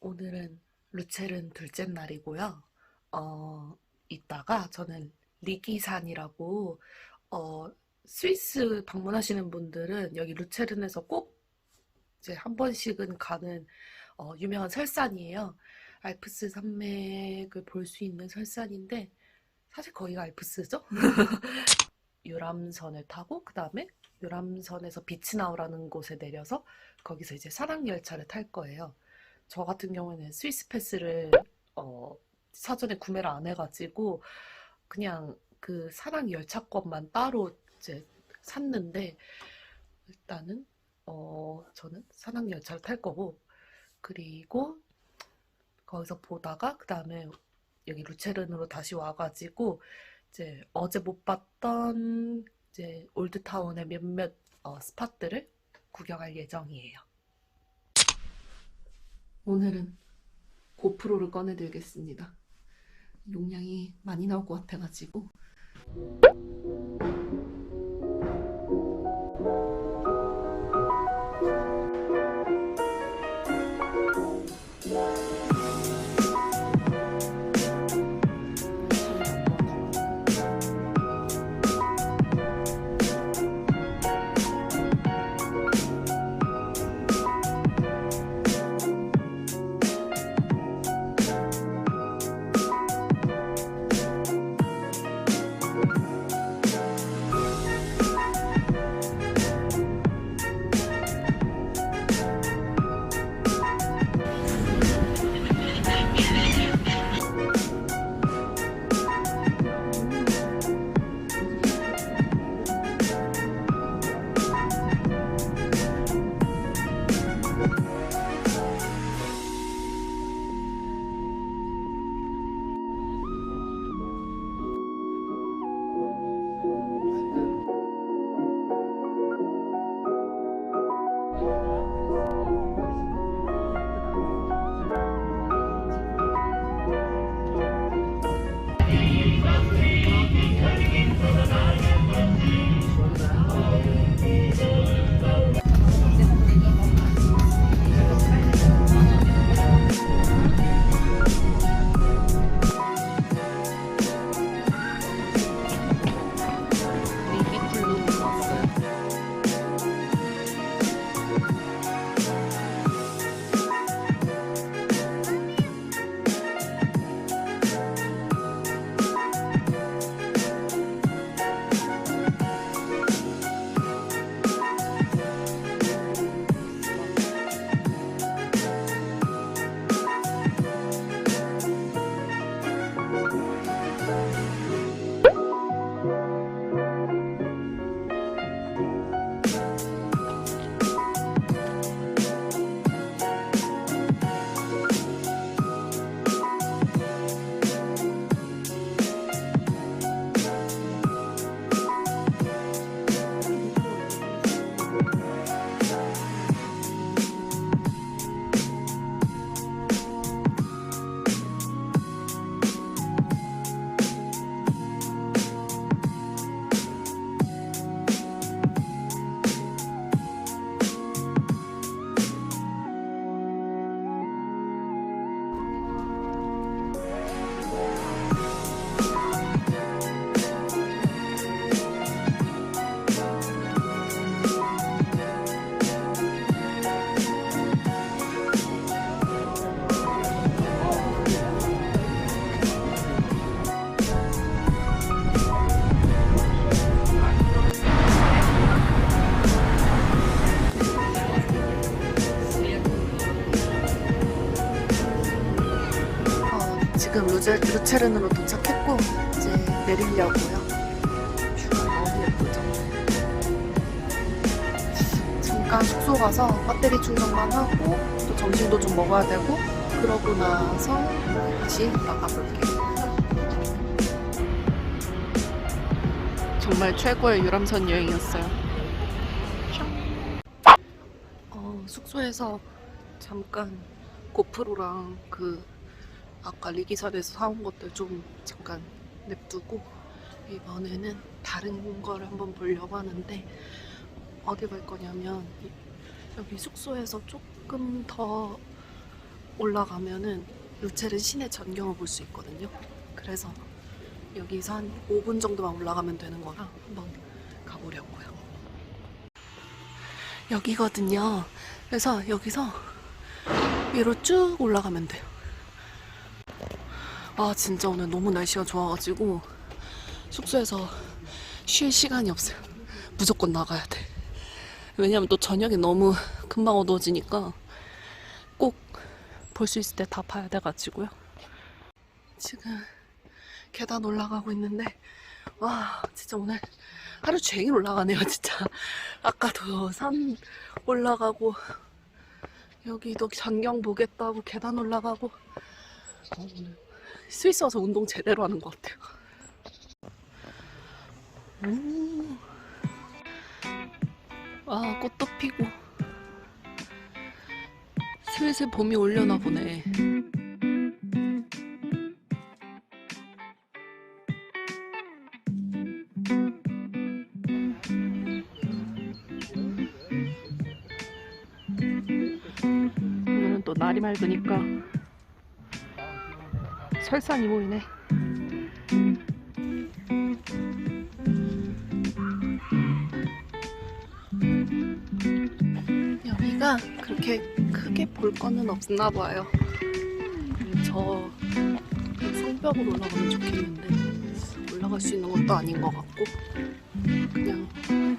오늘은 루체른 둘째 날이고요. 어, 이따가 저는 리기산이라고, 어, 스위스 방문하시는 분들은 여기 루체른에서 꼭 이제 한 번씩은 가는 어, 유명한 설산이에요. 알프스 산맥을 볼 수 있는 설산인데, 사실 거기가 알프스죠? 유람선을 타고, 그 다음에 유람선에서 비츠나우라는 곳에 내려서 거기서 이제 산악 열차를 탈 거예요. 저 같은 경우에는 스위스 패스를 어, 사전에 구매를 안 해가지고 그냥 그 산악 열차권만 따로 이제 샀는데 일단은 어, 저는 산악 열차를 탈 거고 그리고 거기서 보다가 그 다음에 여기 루체른으로 다시 와가지고 이제 어제 못 봤던 이제 올드타운의 몇몇 어, 스팟들을 구경할 예정이에요. 오늘은 고프로를 꺼내들겠습니다. 용량이 많이 나올 것 같아가지고. 루체른으로 도착했고 이제 내리려고요. 뷰가 너무 예쁘죠? 잠깐 숙소 가서 배터리 충전만 하고 또 점심도 좀 먹어야 되고 그러고 나서 다시 나가볼게요. 정말 최고의 유람선 여행이었어요. 어, 숙소에서 잠깐 고프로랑 그 아까 리기선에서 사온 것들 좀 잠깐 냅두고 이번에는 다른 걸 한번 보려고 하는데 어디 갈 거냐면 이- 여기 숙소에서 조금 더 올라가면은 루체른 시내 전경을 볼 수 있거든요. 그래서 여기서 한 5분 정도만 올라가면 되는 거라 한번 가보려고요. 여기거든요. 그래서 여기서 위로 쭉 올라가면 돼요. 아 진짜 오늘 너무 날씨가 좋아가지고 숙소에서 쉴 시간이 없어요. 무조건 나가야 돼. 왜냐면 또 저녁에 너무 금방 어두워지니까 꼭 볼 수 있을 때 다 봐야 돼가지고요. 지금 계단 올라가고 있는데 와 진짜 오늘 하루 종일 올라가네요 진짜. 아까도 산 올라가고 여기도 전경 보겠다고 계단 올라가고 어, 오늘 스위스 와서 운동 제대로 하는 것 같아요. 오. 아 꽃도 피고 슬슬 봄이 올려나 보네. 오늘은 또 날이 맑으니까 설산이 보이네. 여기가 그렇게 크게 볼 거는 없나 봐요. 저 성벽으로 올라가면 좋겠는데 올라갈 수 있는 것도 아닌 것 같고 그냥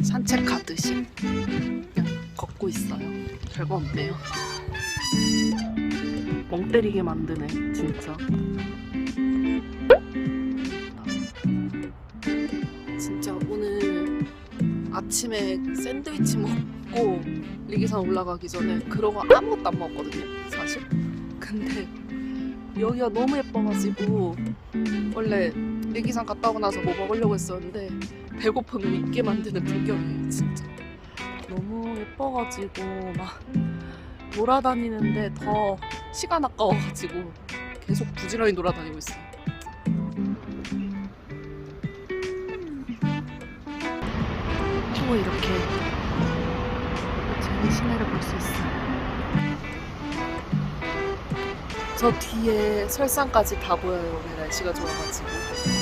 산책하듯이 그냥 걷고 있어요. 별거 없네요. 멍 때리게 만드네, 진짜. 진짜 오늘 아침에 샌드위치 먹고 리기산 올라가기 전에 그러고 아무것도 안 먹었거든요, 사실. 근데 여기가 너무 예뻐가지고 원래 리기산 갔다 오고 나서 뭐 먹으려고 했었는데 배고픔을 잊게 만드는 풍경이에요, 진짜. 너무 예뻐가지고 막 돌아다니는데 더 시간 아까워가지고 계속 부지런히 돌아다니고 있어요. 또 이렇게 제리 시내를 볼 수 있어요. 저 뒤에 설산까지 다 보여요. 오늘 날씨가 좋아가지고.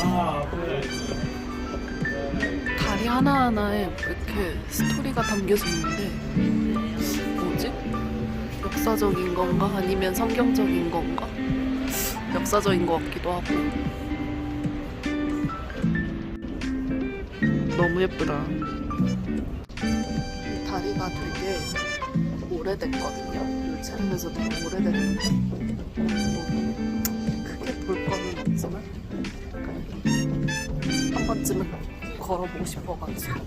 다. 다리 하나하나에 이렇게 스토리가 담겨져 있는데 뭐지? 역사적인 건가? 아니면 성경적인 건가? 역사적인 것 같기도 하고 너무 예쁘다 이 다리가 되게 오래됐거든요 요체름에서 되게 오래됐는데 번쯤은 걸어보고 싶어가지고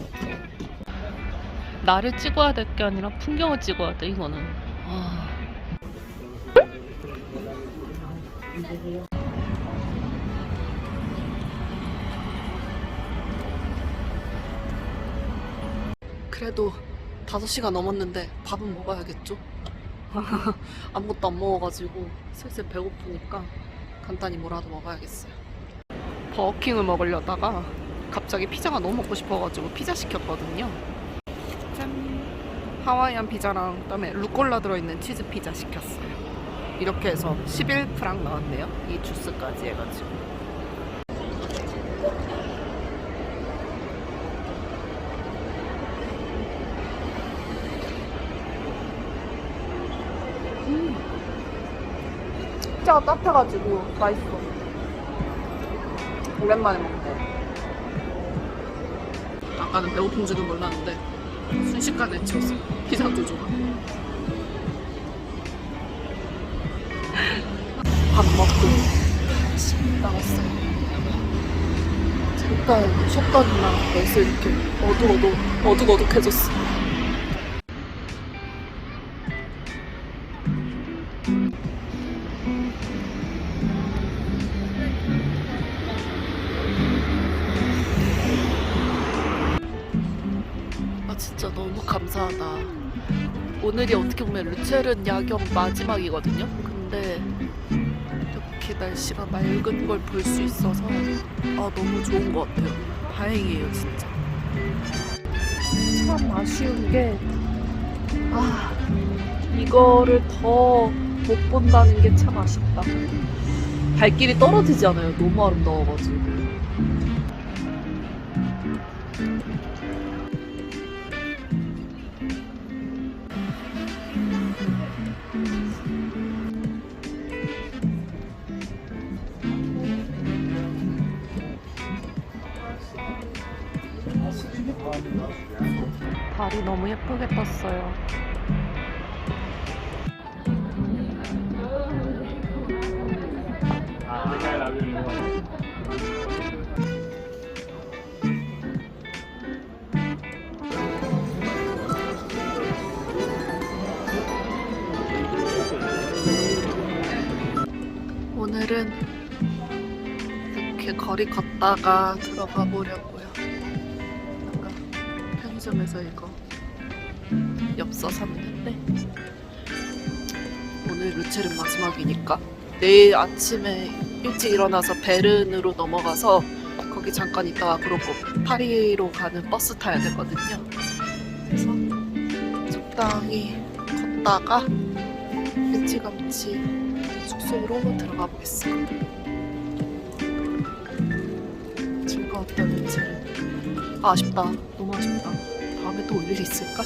나를 찍어야 될 게 아니라 풍경을 찍어야 돼 이거는 아. 그래도 5시간 넘었는데 밥은 먹어야겠죠? 아무것도 안 먹어가지고 슬슬 배고프니까 간단히 뭐라도 먹어야겠어요. 버거킹을 먹으려다가 갑자기 피자가 너무 먹고 싶어가지고 피자 시켰거든요. 짠! 하와이안 피자랑 그다음에 루꼴라 들어있는 치즈 피자 시켰어요. 이렇게 해서 11프랑 나왔네요. 이 주스까지 해가지고. 피자가 따뜻해가지고 맛있어. 오랜만에 먹네. 아까는 배고픈 줄은 몰랐는데 순식간에 채웠어. 피자 두 조각. 밥 먹고 나왔어요. 잠깐 쉬었더니만 벌써 이렇게 어두어두 어둑어둑해졌어. 너무 감사하다. 오늘이 어떻게 보면 루첼은 야경 마지막이거든요. 근데 이렇게 날씨가 맑은 걸 볼 수 있어서 아 너무 좋은 것 같아요. 다행이에요 진짜. 참 아쉬운 게 아, 이거를 더 못 본다는 게 참 아쉽다. 발길이 떨어지지 않아요. 너무 아름다워가지고. 달이 너무 예쁘게 떴어요. 오늘은 이렇게 거리 걷다가 들어가 보려고요. 편의점에서 이거 엽서 샀는데 오늘 루체른 마지막이니까 내일 아침에 일찍 일어나서 베른으로 넘어가서 거기 잠깐 있다가 그러고 파리로 가는 버스 타야 되거든요. 그래서 적당히 걷다가 일찌감치 숙소로 들어가 보겠습니다. 즐거웠던 루체른 아, 아쉽다. 너무 아쉽다. 다음에 또 올일 있을까?